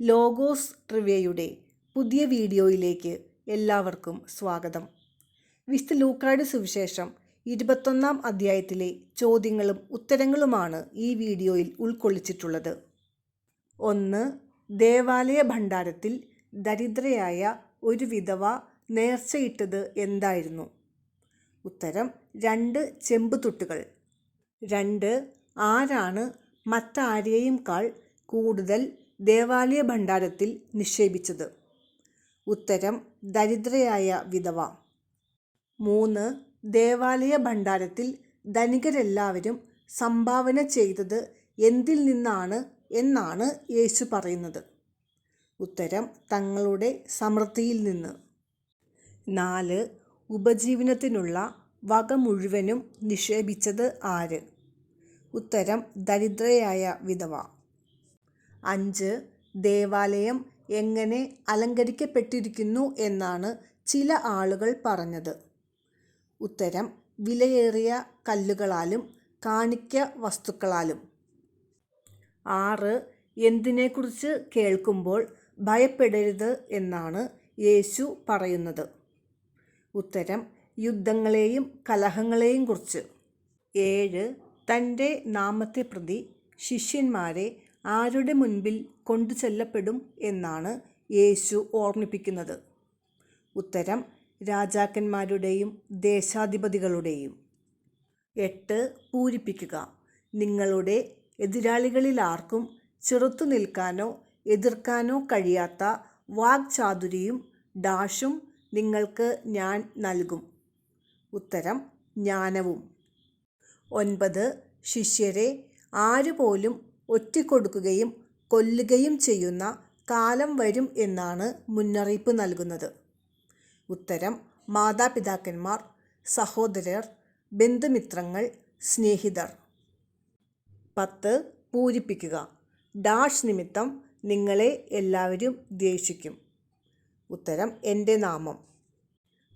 Logos ട്രിവ്യയുടെ പുതിയ വീഡിയോയിലേക്ക് എല്ലാവർക്കും സ്വാഗതം. വിശുദ്ധ ലൂക്കായുടെ സുവിശേഷം ഇരുപത്തൊന്നാം അധ്യായത്തിലെ ചോദ്യങ്ങളും ഉത്തരങ്ങളുമാണ് ഈ വീഡിയോയിൽ ഉൾക്കൊള്ളിച്ചിട്ടുള്ളത്. ഒന്ന് ദേവാലയ ഭണ്ഡാരത്തിൽ ദരിദ്രയായ ഒരു വിധവ നേർച്ചയിട്ടത് എന്തായിരുന്നു? ഉത്തരം രണ്ട് ചെമ്പുതുട്ടുകൾ രണ്ട് ആരാണ് മറ്റാരെയും കാൾ കൂടുതൽ ദേവാലയ ഭണ്ഡാരത്തിൽ നിക്ഷേപിച്ചത്. ഉത്തരം ദരിദ്രയായ വിധവ. മൂന്ന് ദേവാലയ ഭണ്ഡാരത്തിൽ ധനികരെല്ലാവരും സംഭാവന ചെയ്തത് എന്തിൽ നിന്നാണ് എന്നാണ് യേശു പറയുന്നത്. ഉത്തരം തങ്ങളുടെ സമൃദ്ധിയിൽ നിന്ന്. നാല് ഉപജീവനത്തിനുള്ള വക മുഴുവനും നിക്ഷേപിച്ചത് ആര്? ഉത്തരം ദരിദ്രയായ വിധവ. അഞ്ച് ദേവാലയം എങ്ങനെ അലങ്കരിക്കപ്പെട്ടിരിക്കുന്നു എന്നാണ് ചില ആളുകൾ പറഞ്ഞത്. ഉത്തരം വിലയേറിയ കല്ലുകളാലും കാണിക്ക വസ്തുക്കളാലും. ആറ് എന്തിനെക്കുറിച്ച് കേൾക്കുമ്പോൾ ഭയപ്പെടരുത് എന്നാണ് യേശു പറയുന്നത്. ഉത്തരം യുദ്ധങ്ങളെയും കലഹങ്ങളെയും കുറിച്ച്. ഏഴ് തന്റെ നാമത്തെ പ്രതി ശിഷ്യന്മാരെ ആരുടെ മുൻപിൽ കൊണ്ടു ചെല്ലപ്പെടും എന്നാണ് യേശു ഓർമ്മിപ്പിക്കുന്നത്. ഉത്തരം രാജാക്കന്മാരുടെയും ദേശാധിപതികളുടെയും. എട്ട് പൂരിപ്പിക്കുക. നിങ്ങളുടെ എതിരാളികളിലാർക്കും ചെറുത്തു നിൽക്കാനോ എതിർക്കാനോ കഴിയാത്ത വാക്ചാതുരിയും ഡാഷും നിങ്ങൾക്ക് ഞാൻ നൽകും. ഉത്തരം ജ്ഞാനവും. ഒൻപത് ശിഷ്യരെ ആരുപോലും ഒറ്റിക്കൊടുക്കുകയും കൊല്ലുകയും ചെയ്യുന്ന കാലം വരും എന്നാണ് മുന്നറിയിപ്പ് നൽകുന്നത്. ഉത്തരം മാതാപിതാക്കന്മാർ സഹോദരർ ബന്ധുമിത്രങ്ങൾ സ്നേഹിതർ. പത്ത് പൂരിപ്പിക്കുക. ഡാഷ് നിമിത്തം നിങ്ങളെ എല്ലാവരും ദ്വേഷിക്കും. ഉത്തരം എന്റെ നാമം.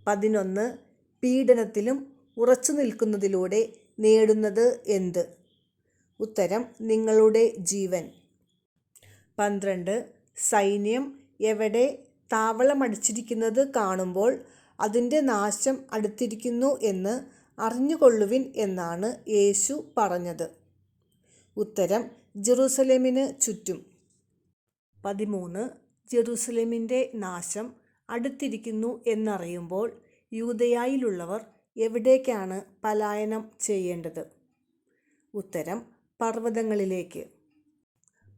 പതിനൊന്ന് പീഡനത്തിലും ഉറച്ചു നിൽക്കുന്നതിലൂടെ നേടുന്നത് എന്ത്? ഉത്തരം നിങ്ങളുടെ ജീവൻ. പന്ത്രണ്ട്. സൈന്യം എവിടെ താവളമടിച്ചിരിക്കുന്നത് കാണുമ്പോൾ അതിന്റെ നാശം അടുത്തിരിക്കുന്നു എന്ന് അറിഞ്ഞുകൊള്ളുവിൻ എന്നാണ് യേശു പറഞ്ഞത്. ഉത്തരം ജെറൂസലേമിന് ചുറ്റും. പതിമൂന്ന്. ജെറൂസലേമിന്റെ നാശം അടുത്തിരിക്കുന്നു എന്നറിയുമ്പോൾ യൂതയായിലുള്ളവർ എവിടേക്കാണ് പലായനം ചെയ്യേണ്ടത്? ഉത്തരം പർവതങ്ങളിലേക്ക്.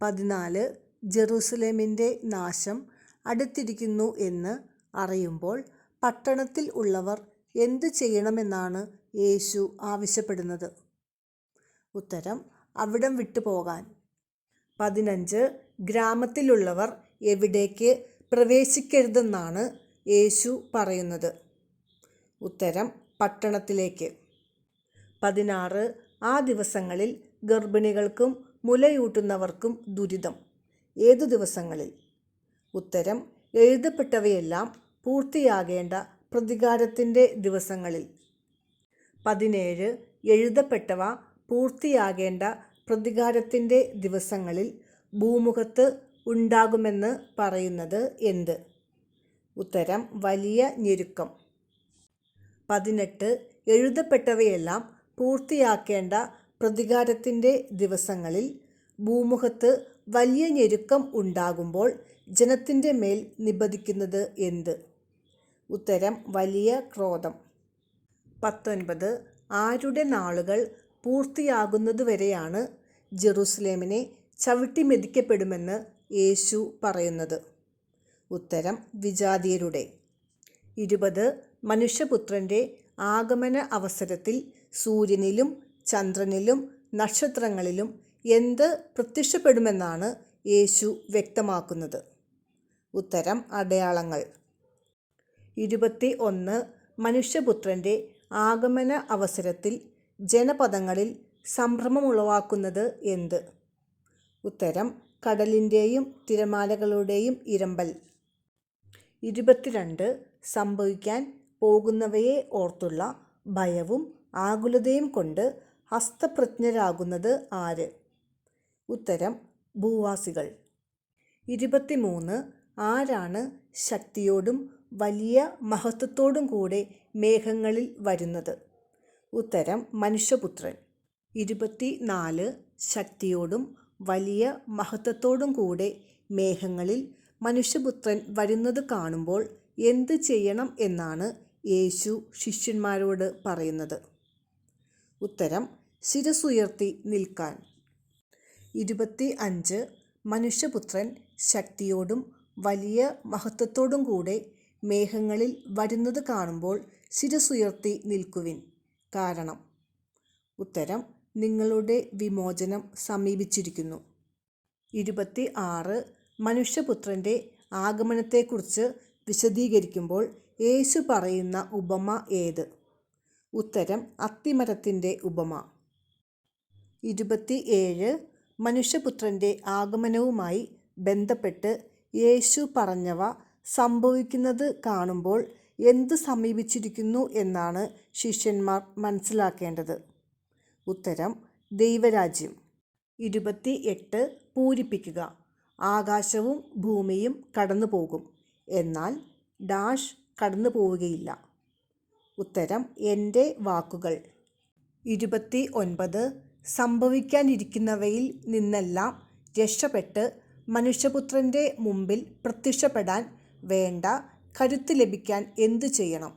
പതിനാല് ജെറൂസലേമിന്റെ നാശം അടുത്തിരിക്കുന്നു എന്ന് അറിയുമ്പോൾ പട്ടണത്തിൽ ഉള്ളവർ എന്തു ചെയ്യണമെന്നാണ് യേശു ആവശ്യപ്പെടുന്നത്? ഉത്തരം അവിടം വിട്ടുപോകാൻ പതിനഞ്ച് ഗ്രാമത്തിലുള്ളവർ എവിടേക്ക് പ്രവേശിക്കരുതെന്നാണ് യേശു പറയുന്നത്. ഉത്തരം പട്ടണത്തിലേക്ക്. പതിനാറ് ആ ദിവസങ്ങളിൽ ഗർഭിണികൾക്കും മുലയൂട്ടുന്നവർക്കും ദുരിതം. ഏതു ദിവസങ്ങളിൽ? ഉത്തരം എഴുതപ്പെട്ടവയെല്ലാം പൂർത്തിയാകേണ്ട പ്രതികാരത്തിന്റെ ദിവസങ്ങളിൽ. പതിനേഴ് എഴുതപ്പെട്ടവ പൂർത്തിയാകേണ്ട പ്രതികാരത്തിന്റെ ദിവസങ്ങളിൽ ഭൂമുഖത്ത് ഉണ്ടാകുമെന്ന് പറയുന്നത് എന്ത്? ഉത്തരം വലിയ ഞെരുക്കം. പതിനെട്ട് എഴുതപ്പെട്ടവയെല്ലാം പൂർത്തിയാക്കേണ്ട പ്രതികാരത്തിന്റെ ദിവസങ്ങളിൽ ഭൂമുഖത്ത് വലിയ ഞെരുക്കം ഉണ്ടാകുമ്പോൾ ജനത്തിന്റെ മേൽ നിബദിക്കുന്നത് എന്ത്? ഉത്തരം വലിയ ക്രോധം. പത്തൊൻപത് ആരുടെ നാളുകൾ പൂർത്തിയാകുന്നതുവരെയാണ് ജെറൂസലേമിനെ ചവിട്ടി മെതിക്കപ്പെടുമെന്ന് യേശു പറയുന്നത്. ഉത്തരം വിജാതിയരുടെ. ഇരുപത് മനുഷ്യപുത്രന്റെ ആഗമന അവസരത്തിൽ സൂര്യനിലും ചന്ദ്രനിലും നക്ഷത്രങ്ങളിലും എന്ത് പ്രത്യക്ഷപ്പെടുമെന്നാണ് യേശു വ്യക്തമാക്കുന്നത്. ഉത്തരം അടയാളങ്ങൾ. ഇരുപത്തി ഒന്ന് മനുഷ്യപുത്രന്റെ ആഗമന അവസരത്തിൽ ജനപദങ്ങളിൽ സംഭ്രമമുളവാക്കുന്നത് എന്ത്? ഉത്തരം കടലിന്റെയും തിരമാലകളുടെയും ഇരമ്പൽ. ഇരുപത്തിരണ്ട് സംഭവിക്കാൻ പോകുന്നവയെ ഓർത്തുള്ള ഭയവും ആകുലതയും കൊണ്ട് ഹസ്തപ്രജ്ഞരാകുന്നത് ആര്? ഉത്തരം ഭൂവാസികൾ. ഇരുപത്തിമൂന്ന് ആരാണ് ശക്തിയോടും വലിയ മഹത്വത്തോടും കൂടെ മേഘങ്ങളിൽ വരുന്നത്? ഉത്തരം മനുഷ്യപുത്രൻ. ഇരുപത്തി നാല് ശക്തിയോടും വലിയ മഹത്വത്തോടും കൂടെ മേഘങ്ങളിൽ മനുഷ്യപുത്രൻ വരുന്നത് കാണുമ്പോൾ എന്ത് ചെയ്യണം എന്നാണ് യേശു ശിഷ്യന്മാരോട് പറയുന്നത്. ഉത്തരം ശിരസുയർത്തി നിൽക്കാൻ. ഇരുപത്തി അഞ്ച് മനുഷ്യപുത്രൻ ശക്തിയോടും വലിയ മഹത്വത്തോടും കൂടെ മേഘങ്ങളിൽ വരുന്നത് കാണുമ്പോൾ ശിരസുയർത്തി നിൽക്കുവിൻ. കാരണം ഉത്തരം നിങ്ങളുടെ വിമോചനം സമീപിച്ചിരിക്കുന്നു. ഇരുപത്തി ആറ് മനുഷ്യപുത്രന്റെ ആഗമനത്തെക്കുറിച്ച് വിശദീകരിക്കുമ്പോൾ യേശു പറയുന്ന ഉപമ ഏത്? ഉത്തരം അത്തിമരത്തിന്റെ ഉപമ. ഇരുപത്തി ഏഴ് മനുഷ്യപുത്രന്റെ ആഗമനവുമായി ബന്ധപ്പെട്ട് യേശു പറഞ്ഞവ സംഭവിക്കുന്നത് കാണുമ്പോൾ എന്ത് സമീപിച്ചിരിക്കുന്നു എന്നാണ് ശിഷ്യന്മാർ മനസ്സിലാക്കേണ്ടത്. ഉത്തരം ദൈവരാജ്യം. ഇരുപത്തി എട്ട് പൂരിപ്പിക്കുക. ആകാശവും ഭൂമിയും കടന്നു പോകും എന്നാൽ ഡാഷ് കടന്നു പോവുകയില്ല ഉത്തരം എന്റെ വാക്കുകൾ. ഇരുപത്തി ഒൻപത് സംഭവിക്കാനിരിക്കുന്നവയിൽ നിന്നെല്ലാം രക്ഷപ്പെട്ട് മനുഷ്യപുത്രന്റെ മുമ്പിൽ പ്രത്യക്ഷപ്പെടാൻ വേണ്ട കരുത്ത് ലഭിക്കാൻ എന്തു ചെയ്യണം?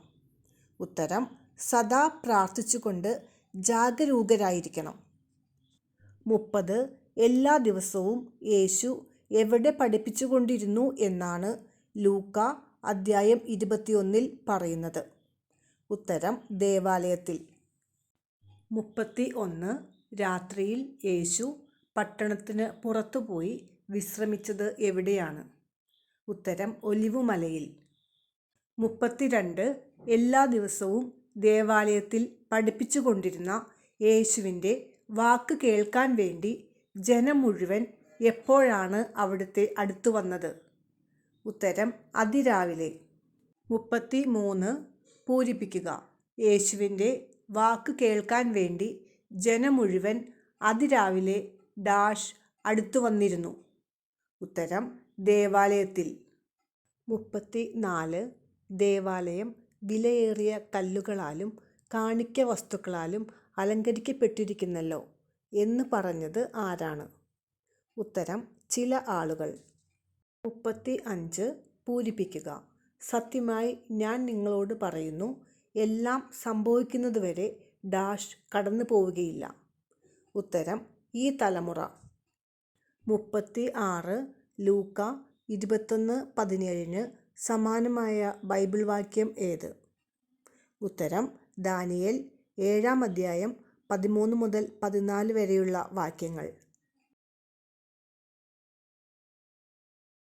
ഉത്തരം സദാ പ്രാർത്ഥിച്ചുകൊണ്ട് ജാഗരൂകരായിരിക്കണം. മുപ്പത് എല്ലാ ദിവസവും യേശു എവിടെ പഠിപ്പിച്ചുകൊണ്ടിരുന്നു എന്നാണ് ലൂക്ക അദ്ധ്യായം ഇരുപത്തിയൊന്നിൽ പറയുന്നത്. ഉത്തരം ദേവാലയത്തിൽ. മുപ്പത്തി ഒന്ന് രാത്രിയിൽ യേശു പട്ടണത്തിന് പുറത്തുപോയി വിശ്രമിച്ചത് എവിടെയാണ്? ഉത്തരം ഒലിവുമലയിൽ. മുപ്പത്തിരണ്ട് എല്ലാ ദിവസവും ദേവാലയത്തിൽ പഠിപ്പിച്ചുകൊണ്ടിരുന്ന യേശുവിന്റെ വാക്ക് കേൾക്കാൻ വേണ്ടി ജനം മുഴുവൻ എപ്പോഴാണ് അവിടുത്തെ അടുത്തു വന്നത്? ഉത്തരം അതിരാവിലെ. മുപ്പത്തി മൂന്ന് പൂരിപ്പിക്കുക. യേശുവിന്റെ വാക്ക് കേൾക്കാൻ വേണ്ടി ജനം മുഴുവൻ അതിരാവിലെ ഡാഷ് അടുത്തു വന്നിരുന്നു. ഉത്തരം ദേവാലയത്തിൽ. മുപ്പത്തി നാല് ദേവാലയം വിലയേറിയ കല്ലുകളാലും കാണിക്ക വസ്തുക്കളാലും അലങ്കരിക്കപ്പെട്ടിരിക്കുന്നല്ലോ എന്ന് പറഞ്ഞത് ആരാണ്? ഉത്തരം ചില ആളുകൾ. മുപ്പത്തി അഞ്ച് പൂരിപ്പിക്കുക. സത്യമായി ഞാൻ നിങ്ങളോട് പറയുന്നു എല്ലാം സംഭവിക്കുന്നതുവരെ ഡാഷ് കടന്നു പോവുകയില്ല. ഉത്തരം ഈ തലമുറ. മുപ്പത്തി ആറ് ലൂക്ക ഇരുപത്തൊന്ന് പതിനേഴിന് സമാനമായ ബൈബിൾ വാക്യം ഏത്? ഉത്തരം ദാനിയേൽ ഏഴാം അധ്യായം പതിമൂന്ന് മുതൽ പതിനാല് വരെയുള്ള വാക്യങ്ങൾ.